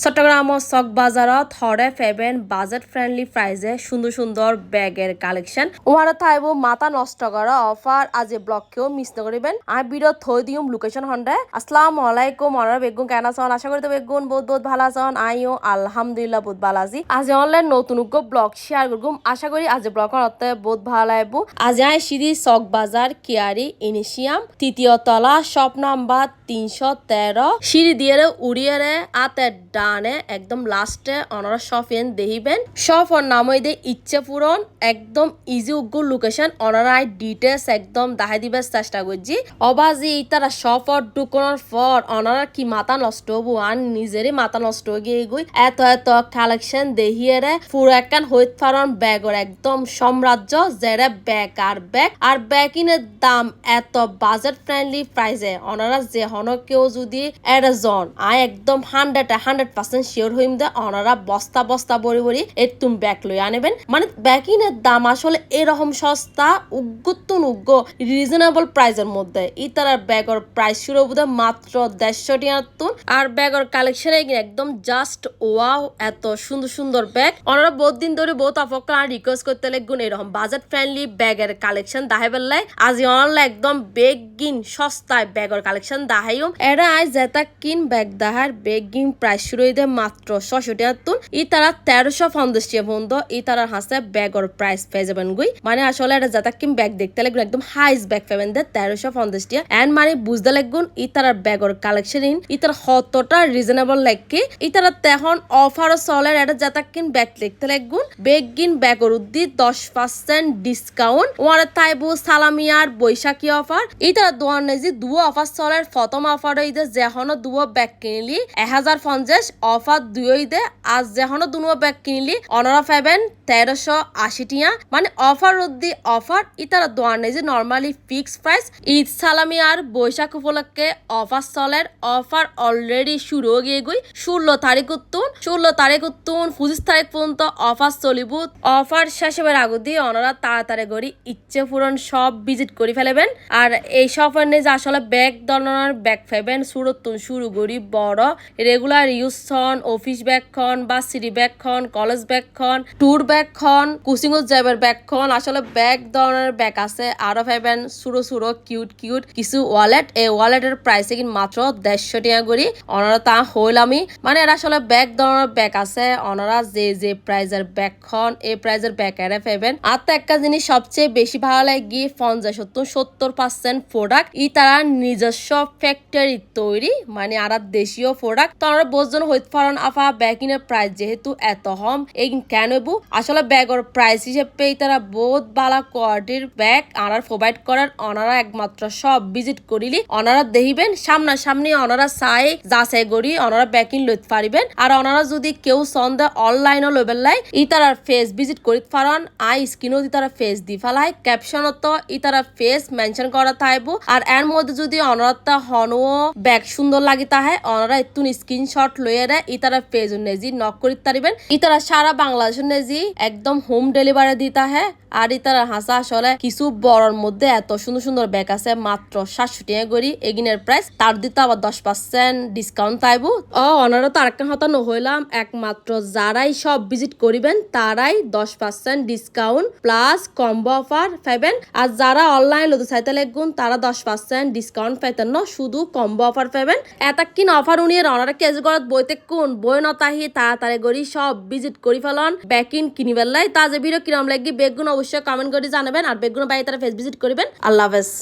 চট্টগ্রামৰ চক বাজাৰত হৰে ফেভেন budget friendly প্ৰাইজে সুন্দৰ সুন্দৰ বেগের কালেকশন। ওয়ারা থাইব মাথা নষ্ট করা অফার, আজি ব্লককেও মিস নকরিবেন আমি ভিডিও থৈ দিম লোকেশন হন্ডে আসসালামু আলাইকুম অনার বেগুন, কেন আছেন? আশা করি তো বেগুন বহুত বহুত ভালো আছেন। আইও আলহামদুলিল্লাহ বহুত ভালো আছি। আজি অনলাইন নতুন ব্লগ শেয়ার করগুম। আশা করি আজি ব্লগৰ অতে বহুত ভালো লাগব আজি আই সিঁড়ি চক বাজার কিয়ারি ইনিশিয়াম তৃতীয় তলা শপ নাম্বার তিনশো তেরো সিঁড়ি দিয়ে উড়িয়ে আতে ডানে একদম লাস্টে অনারা শফেন দেখিবেন ওর নাম দে ইচ্ছে পূরণ, একদম ইজি উগ্র লোকেশন অনারা ডিটেলস একদম দাহাই দিবার চেষ্টা করছি। অবাজি তারা ওর ঢুকানোর পর অনারা কি মাথা নষ্ট হব? আর নিজেরই মাথা নষ্ট হয়ে গিয়ে গই এত এত কালেকশন দেখিয়ে রে, পুরো একখান হইত পারন ব্যাগর একদম সাম্রাজ্য, যেরে ব্যাগ আর ব্যাগ আর ব্যাগিনের দাম এত বাজেট ফ্রেন্ডলি প্রাইসে অনারা যে হন কেউ যদি এডজন আই একদম হান্ড্রেড হান্ড্রেড পার্সেন্ট শিওর হইম দে অনারা বস্তা বস্তা বড়ি বড়ি এর তুমি ব্যাগ লই আনেবেন। মানে ব্যাগিনের দাম আসলে এরকম সস্তা উগ্গুত্তুন উগ্গ রিজনেবল প্রাইসের মধ্যে। ইতারার ব্যাগর প্রাইস শুরু বোধ মাত্র দেড়শো টিয়াত্তর আর ব্যাগর কালেকশন একদম জাস্ট ওয়াও এত সুন্দর সুন্দর ব্যাগ। ওনারা বহুত দিন ধরে বহুত অপেক্ষা আর রিকোয়েস্ট করতে লাগগুন, এরকম বাজেট ফ্রেন্ডলি ব্যাগের কালেকশন দাহাই বেলায় আজি অনলাইন একদম বেগিন সস্তায় ব্যাগর কালেকশন দাহাইও এরা আজ যেটা কিন ব্যাগ দাহার বেগিন প্রাইস শুরু হইতে মাত্র ছশো টিয়াত্তর ই তারা তেরোশো পঞ্চাশ বন্ধ ই তারা হাসে ব্যাগর প্রাইস পেয়ে যাবেন গুই। মানে আসলে এটা যেটা কিন ব্যাগ দেখতে লাগবে, একদম হাইস ব্যাগ পাবেন দে তেরোশো পঞ্চাশ টিয়া। এন্ড মানে বুঝতে লাগগুন ই তারার ব্যাগর কালেকশন ইন ই তার কতটা রিজনেবল লাগকে ই তারা তেহন অফারও চলের এটা যেটা কিন ব্যাগ লিখতে লাগগুন বেগিন ব্যাগর উদ্দি দশ পার্সেন্ট ডিসকাউন্ট ওয়ারে তাইবু সালামিয়ার বৈশাখী অফার ই তারা দোয়ান নেজি দুও অফার চলের প্রথম অফার যে যেহনো দুও ব্যাগ কিনলি এহাজার পঞ্চাশ অফার দুই দে আজ যেহনো দুনো ব্যাগ কিনলি অনরা পাবেন তেরোশো আশি টিয়া। মানে অফার অব্দি অফার ইতারা দোয়ান নেই যে নর্মালি ফিক্স প্রাইস ঈদ সালামি আর বৈশাখ উপলক্ষে অফার চলের। অফার অলরেডি শুরু হয়ে গিয়ে গই ষোলো তারিখ উত্তুন। ষোলো তারিখ উত্তুন, পঁচিশ তারিখ পর্যন্ত অফার চলিব। অফার শেষ হবার আগে দিয়ে অনারা তাড়াতাড়ি করি ইচ্ছে পূরণ সব ভিজিট করে ফেলেবেন। আর এই সব নিয়ে যে আসলে ব্যাগ ধরনের ব্যাগ ফেবেন শুরুতুন শুরু করি বড়। রেগুলার ইউজ খন অফিস ব্যাগ খন বা সিটি ব্যাগ খন কলেজ ব্যাগ খন ট্যুর ব্যাগ খন কোচিং যাবার ব্যাগ খন আসলে ব্যাগ ধরনের ব্যাগ আছে আরও পাইবেন সুরো সুরো কিউট কিউট কিছু ওয়ালেট এই ওয়ালেটের প্রাইস কিন্তু মাত্র দেড়শো টাকা করি। অনারা তা হইল আমি। মানে এটা আসলে ব্যাগ ধরনের ব্যাগ আছে অনারা যে যে প্রাইজের ব্যাগ খন এই প্রাইজের ব্যাগ এরে পাইবেন আর তো একটা জিনিস সবচেয়ে বেশি ভালো লাগে পঞ্চাশ, সত্তর সত্তর পার্সেন্ট প্রোডাক্ট ই তারা নিজস্ব ফ্যাক্টরি তৈরি মানে আর দেশীয় প্রোডাক্ট তো আমরা বোঝজন হইতে আফা ব্যাগিনের প্রাইস যেহেতু এত হম এই কেন আসলে ব্যাগর প্রাইস হিসেবে তারা বহুত ভালো কোয়ালিটির ব্যাগ আনার প্রোভাইড করার, অনারা একমাত্র সব ভিজিট করিলি। অনারা দেখিবেন, সামনাসামনি অনারা চাই, যাচাই করি, অনারা ব্যাকিং লইতে পারিবেন। আর অনারা যদি কেউ সন্দেহ অনলাইনও লইবেন লাই, ই তারা ফেস ভিজিট করিতে পারন। আই স্ক্রিনও দি তারা ফেস দি ফেলাই ক্যাপশনত ই তারা ফেস মেনশন করা থাকব আর এর মধ্যে যদি অনারতা হনও ব্যাগ সুন্দর লাগি তাহে অনারা একটু স্ক্রিনশট লইয়ে দেয়, ই তারা পেজ নেজি নক করিতে পারিবেন। ই তারা সারা বাংলাদেশের নেজি একদম হোম ডেলিভারি দিতা হ্যাঁ আর ইতার তারা হাসা আসলে কিছু বড়র মধ্যে এত সুন্দর সুন্দর ব্যাগ আছে, মাত্র সাতশো টাকা করি। এগিনের প্রাইস তার দিতে আবার দশ পার্সেন্ট ডিসকাউন্ট পাইবো। ও অনারা তো আরেকটা হতা হইলাম একমাত্র যারাই সব ভিজিট করিবেন, তারাই দশ percent discount plus combo offer পাইবেন। আর যারা অনলাইন লোতে চাইতে লাগুন তারা দশ পার্সেন্ট ডিসকাউন্ট পাইতেন না, শুধু কম্বো অফার পাইবেন। এটা কিন অফার উনিয়ে অনারা কেজি গড়ত বইতে কোন বই নতাহি তাড়াতাড়ি করি সব ভিজিট করি ফেলন। ব্যাকিন কিনি লাই। তা যে ভিডিও কিরম লাগি বেগুন অবশ্যই কমেন্ট করে জানাবেন, আর বেগুন বাইরে তারা ফেস ভিজিট করবেন। আল্লাহ হাফেজ।